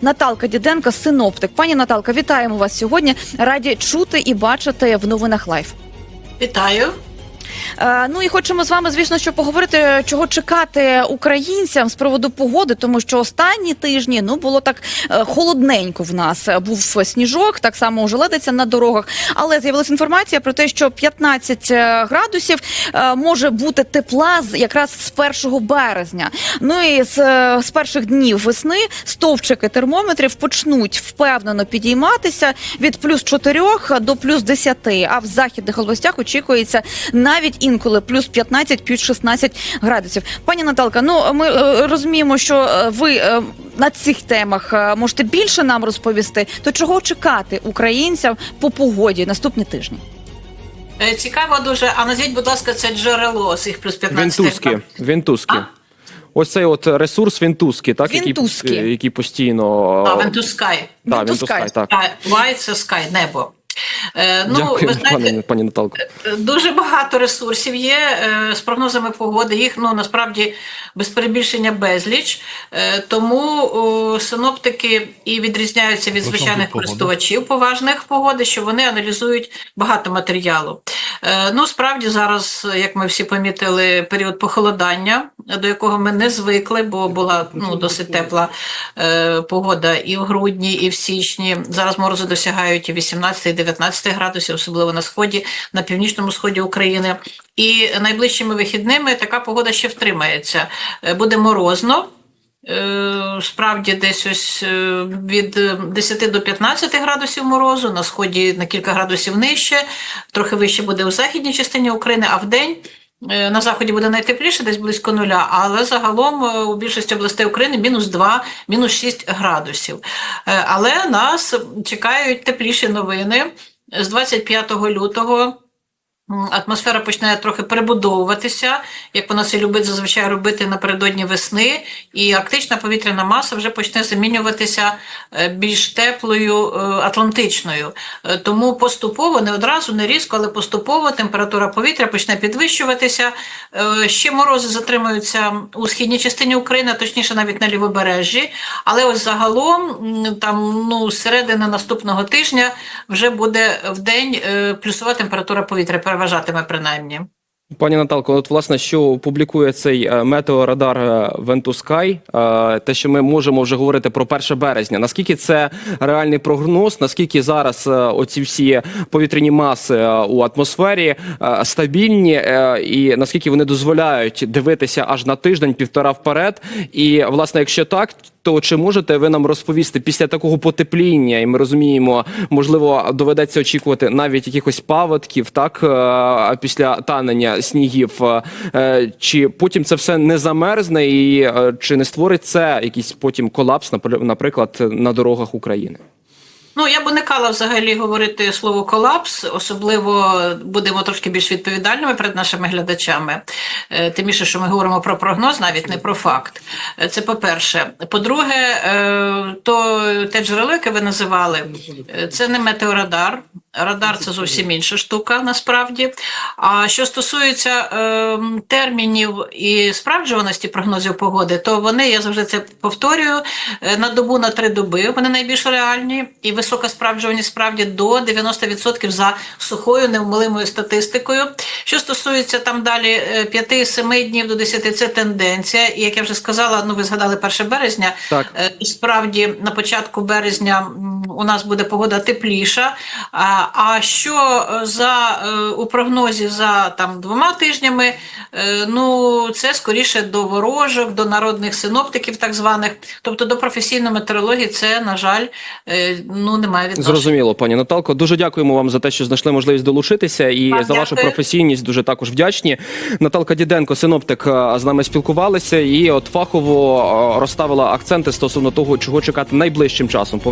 Наталка Діденко, синоптик. Пані Наталка, вітаємо вас сьогодні. Раді чути і бачити в новинах лайф. Вітаю. Е, ну і хочемо з вами, звісно, що поговорити, чого чекати українцям з приводу погоди, тому що останні тижні ну було так е, холодненько в нас. Був сніжок, так само ожеледиться на дорогах. Але з'явилася інформація про те, що 15 градусів е, може бути тепла якраз з 1 березня. Ну і з, з перших днів весни стовпчики термометрів почнуть впевнено підійматися від плюс 4 до плюс 10, а в західних областях очікується навіть інколи плюс 15, плюс 16 градусів. Пані Наталка, ну ми е, розуміємо, що е, ви е, на цих темах е, можете більше нам розповісти. То чого чекати українцям по погоді наступні тижні? Цікаво дуже. А назвіть, будь ласка, це джерело цих плюс 15 Вентузки. Вентузки. А? Ось цей от ресурс Вентузки, так, Вентузки. Який, який постійно. А, Вентускай. Да, Вентускай. Вентускай, так. Вай це скай, небо. Е, ну, Дякую, ви знаєте, пані, пані Наталко. Дуже багато ресурсів є е, з прогнозами погоди. Їх ну насправді без перебільшення безліч. Е, тому синоптики і відрізняються від звичайних користувачів поважних погоди, що вони аналізують багато матеріалу. Е, ну справді зараз, як ми всі помітили, період похолодання, до якого ми не звикли, бо була ну досить тепла е, погода і в грудні, і в січні. Зараз морози досягають і 18 і 19 градусів, особливо на сході, на північному сході України. І найближчими вихідними така погода ще втримається. Е, Буде морозно. Е, Справді десь ось е, від е, 10 до 15 градусів морозу, на сході на кілька градусів нижче, трохи вище буде у західній частині України, а в день е, на заході буде найтепліше, десь близько нуля, але загалом у більшості областей України мінус 2, мінус 6 градусів. Але нас чекають тепліші новини з 25 лютого. Атмосфера почне трохи перебудовуватися, як вона це любить зазвичай робити напередодні весни, і арктична повітряна маса вже почне замінюватися е, більш теплою е, атлантичною. Е, Тому поступово, не одразу, не різко, але поступово температура повітря почне підвищуватися. Ще морози затримуються у східній частині України, точніше навіть на лівобережжі. Але ось загалом, там ну з середини наступного тижня вже буде в день плюсова температура повітря переважатиме принаймні. Пані Наталко, от власне, що публікує цей е, метеорадар Вентускай, е, те, що ми можемо вже говорити про 1 березня. Наскільки це реальний прогноз? Наскільки зараз е, оці всі повітряні маси у атмосфері стабільні, і наскільки вони дозволяють дивитися аж на тиждень, півтора вперед? І власне, якщо так, то чи можете ви нам розповісти після такого потепління, і ми розуміємо, можливо, доведеться очікувати навіть якихось паводків, так після танення снігів, е, чи потім це все не замерзне, і е, чи не створить це якийсь потім колапс, напр- наприклад, на дорогах України? Ну, я б уникала взагалі говорити слово колапс, особливо будемо трошки більш відповідальними перед нашими глядачами. Е, Тим більше, що ми говоримо про прогноз, навіть не про факт. Е, Це по-перше. По-друге, е, то те джерело, яке ви називали, е, це не метеорадар. Радар це зовсім інша штука насправді. А що стосується е, термінів і справджуваності прогнозів погоди, то вони, я завжди це повторюю, е, на добу на три доби вони найбільш реальні і висока справджуваність справді до 90% за сухою невмилимою статистикою. Що стосується там далі 5-7 днів до 10, це тенденція. І як я вже сказала, ну ви згадали 1 березня. Так. Е, І справді на початку березня у нас буде погода тепліша. А, а що е, за е, у прогнозі за там двома тижнями? е, Ну це скоріше до ворожок, до народних синоптиків, так званих, тобто до професійної метеорології, це на жаль, ну немає відношення. Зрозуміло, пані Наталко. Дуже дякуємо вам за те, що знайшли можливість долучитися, і Так, за вашу професійність дуже також вдячні. Наталка Діденко, синоптик, з нами спілкувалися і от фахово розставила акценти стосовно того, чого чекати найближчим часом.